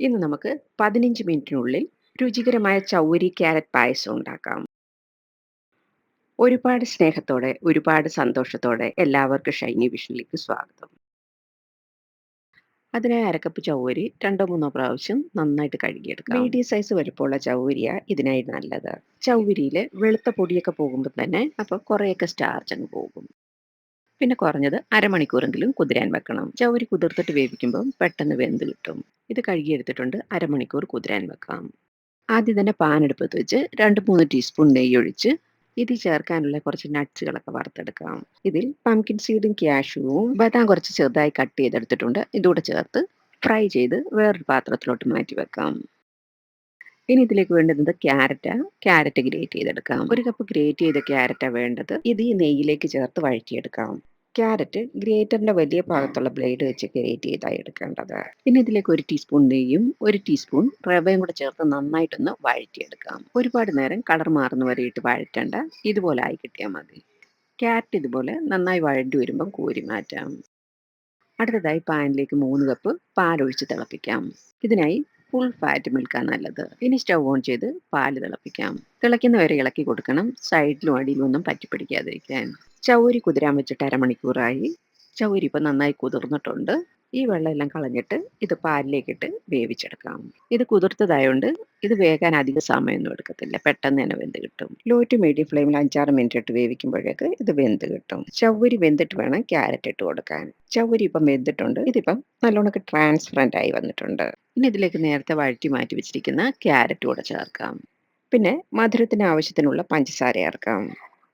ഇന്ന് നമുക്ക് പതിനഞ്ച് മിനിറ്റിനുള്ളിൽ രുചികരമായ ചൗരി ക്യാരറ്റ് പായസം ഉണ്ടാക്കാം. ഒരുപാട് സ്നേഹത്തോടെ ഒരുപാട് സന്തോഷത്തോടെ എല്ലാവർക്കും ഷൈനി വിഷനിലേക്ക് സ്വാഗതം. അതിനായി അരക്കപ്പ് ചൗവരി രണ്ടോ മൂന്നോ പ്രാവശ്യം നന്നായിട്ട് കഴുകിയെടുക്കാം. മീഡിയം സൈസ് വലുപ്പമുള്ള ചൗവരിയ ഇതിനായി നല്ലത്. ചൗരിയിൽ വെളുത്ത പൊടിയൊക്കെ പോകുമ്പോൾ തന്നെ അപ്പോൾ കുറേയൊക്കെ സ്റ്റാർച്ച് അങ്ങ് പോകും. പിന്നെ കുറഞ്ഞത് അരമണിക്കൂറെങ്കിലും കുതിരാൻ വെക്കണം. ചവരി കുതിർത്തിട്ട് വേവിക്കുമ്പോൾ പെട്ടെന്ന് വെന്ത് കിട്ടും. ഇത് കഴുകിയെടുത്തിട്ടുണ്ട് അരമണിക്കൂർ കുതിരാൻ വെക്കാം. ആദ്യം തന്നെ പാൻ എടുപ്പത്ത് വെച്ച് രണ്ട് മൂന്ന് ടീസ്പൂൺ നെയ്യ് ഒഴിച്ച് ഇതിൽ ചേർക്കാനുള്ള കുറച്ച് നട്ട്സുകളൊക്കെ വറുത്തെടുക്കാം. ഇതിൽ പംകിൻ സീഡും ക്യാഷുവും ബദാം കുറച്ച് ചെറുതായി കട്ട് ചെയ്തെടുത്തിട്ടുണ്ട്. ഇതുകൂടെ ചേർത്ത് ഫ്രൈ ചെയ്ത് വേറൊരു പാത്രത്തിലോട്ട് മാറ്റി വെക്കാം. ഇനി ഇതിലേക്ക് വേണ്ടുന്നത് ക്യാരറ്റ് ക്യാരറ്റ് ഗ്രേറ്റ് ചെയ്തെടുക്കാം. ഒരു കപ്പ് ഗ്രേറ്റ് ചെയ്ത ക്യാരറ്റാണ് വേണ്ടത് ഇത് ഈ നെയ്യിലേക്ക് ചേർത്ത് വഴറ്റിയെടുക്കാം. ക്യാരറ്റ് ഗ്രേറ്ററിന്റെ വലിയ ഭാഗത്തുള്ള ബ്ലേഡ് വെച്ച് ഗ്രേറ്റ് ചെയ്തായി എടുക്കേണ്ടത്. പിന്നെ ഇതിലേക്ക് ഒരു ടീസ്പൂൺ നെയ്യും ഒരു ടീസ്പൂൺ റവയും കൂടെ ചേർത്ത് നന്നായിട്ടൊന്ന് വഴറ്റിയെടുക്കാം. ഒരുപാട് നേരം കളർ മാറുന്ന വരെ ഇട്ട് വഴറ്റേണ്ട. ഇതുപോലെ ആയി കിട്ടിയാൽ മതി. ക്യാരറ്റ് ഇതുപോലെ നന്നായി വഴണ്ടി വരുമ്പം കോരി മാറ്റാം. അടുത്തതായി പാനിലേക്ക് മൂന്ന് കപ്പ് പാലൊഴിച്ച് തിളപ്പിക്കാം. ഇതിനായി ഫുൾ ഫാറ്റ് മിൽക്കാണ് നല്ലത്. ഇനി സ്റ്റൗ ഓൺ ചെയ്ത് പാൽ തിളപ്പിക്കാം. തിളയ്ക്കുന്ന വരെ ഇളക്കി കൊടുക്കണം. സൈഡിലും അടിയിലും ഒന്നും പറ്റിപ്പിടിക്കാതിരിക്കാൻ. ചൗരി കുതിരാൻ വെച്ചിട്ട് അരമണിക്കൂറായി. ചൗരി ഇപ്പം നന്നായി കുതിർന്നിട്ടുണ്ട്. ഈ വെള്ളമെല്ലാം കളഞ്ഞിട്ട് ഇത് പാലിലേക്കിട്ട് വേവിച്ചെടുക്കാം. ഇത് കുതിർത്തതായോണ്ട് ഇത് വേകാൻ അധിക സമയമൊന്നും എടുക്കത്തില്ല. പെട്ടെന്ന് തന്നെ വെന്ത് കിട്ടും. ലോ ടു മീഡിയം ഫ്ലെയിമിൽ അഞ്ചാറ് മിനിറ്റ് ഇട്ട് വേവിക്കുമ്പോഴേക്ക് ഇത് വെന്ത് കിട്ടും. ചവ്വരി വെന്തിട്ട് വേണം ക്യാരറ്റ് ഇട്ട് കൊടുക്കാൻ. ചവ്വരി ഇപ്പം വെന്തിട്ടുണ്ട്. ഇതിപ്പം നല്ലോണക്ക് ട്രാൻസ്പെറന്റ് ആയി വന്നിട്ടുണ്ട്. ഇനി ഇതിലേക്ക് നേരത്തെ വഴറ്റി മാറ്റി വെച്ചിരിക്കുന്ന ക്യാരറ്റ് കൂടെ ചേർക്കാം. പിന്നെ മധുരത്തിന് ആവശ്യത്തിനുള്ള പഞ്ചസാര ചേർക്കാം.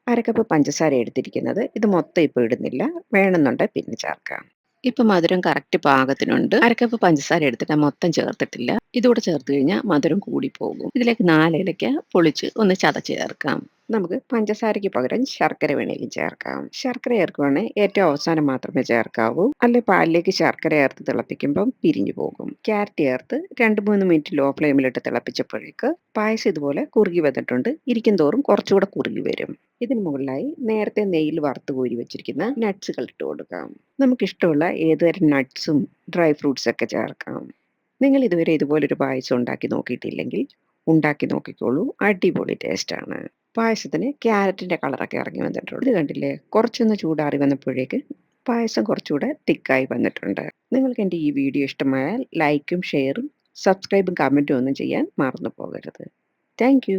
അരക്കപ്പ് പഞ്ചസാര എടുത്തിരിക്കുന്നത്. ഇത് മൊത്തം ഇപ്പോൾ ഇടുന്നില്ല. വേണമെന്നുണ്ടെങ്കിൽ പിന്നെ ചേർക്കാം. ഇപ്പം മധുരം കറക്റ്റ് പാകത്തിനുണ്ട്. അരക്കപ്പ് പഞ്ചസാര എടുത്തിട്ട് മൊത്തം ചേർത്തിട്ടില്ല. ഇതുകൂടെ ചേർത്ത് കഴിഞ്ഞാൽ മധുരം കൂടി പോകും. ഇതിലേക്ക് നാലിലയ്ക്ക് പൊളിച്ച് ഒന്ന് ചതച്ച് ചേർക്കാം. നമുക്ക് പഞ്ചസാരയ്ക്ക് പകരം ശർക്കര വേണമെങ്കിലും ചേർക്കാം. ശർക്കര ചേർക്കുവാണെങ്കിൽ ഏറ്റവും അവസാനം മാത്രമേ ചേർക്കാവൂ. അല്ലെ പാലിലേക്ക് ശർക്കര ചേർത്ത് തിളപ്പിക്കുമ്പം പിരിഞ്ഞു പോകും. ക്യാരറ്റ് ചേർത്ത് രണ്ട് മൂന്ന് മിനിറ്റ് ലോ ഫ്ലെയിമിലിട്ട് തിളപ്പിച്ചപ്പോഴേക്ക് പായസം ഇതുപോലെ കുറുകി വന്നിട്ടുണ്ട്. ഇരിക്കും തോറും കുറച്ചുകൂടെ കുറുകി വരും. ഇതിന് മുകളിലായി നേരത്തെ നെയ്യിൽ വറുത്ത് കോരി വെച്ചിരിക്കുന്ന നട്ട്സുകൾ ഇട്ട് കൊടുക്കാം. നമുക്കിഷ്ടമുള്ള ഏതുതരം നട്ട്സും ഡ്രൈ ഫ്രൂട്ട്സ് ഒക്കെ ചേർക്കാം. നിങ്ങൾ ഇതുവരെ ഇതുപോലൊരു പായസം ഉണ്ടാക്കി നോക്കിയിട്ടില്ലെങ്കിൽ ഉണ്ടാക്കി നോക്കിക്കോളൂ. അടിപൊളി ടേസ്റ്റാണ് പായസത്തിന് ക്യാരറ്റിന്റെ കളറൊക്കെ ഇറങ്ങി വന്നിട്ടുണ്ട്. ഇത് കണ്ടില്ലേ? കുറച്ചൊന്ന് ചൂടാറി വന്നപ്പോഴേക്ക് പായസം കുറച്ചുകൂടെ തിക്കായി വന്നിട്ടുണ്ട്. നിങ്ങൾക്ക് എന്റെ ഈ വീഡിയോ ഇഷ്ടമായാൽ ലൈക്കും ഷെയറും സബ്സ്ക്രൈബും കമന്റും ഒന്നും ചെയ്യാൻ മറന്നു പോകരുത്. താങ്ക്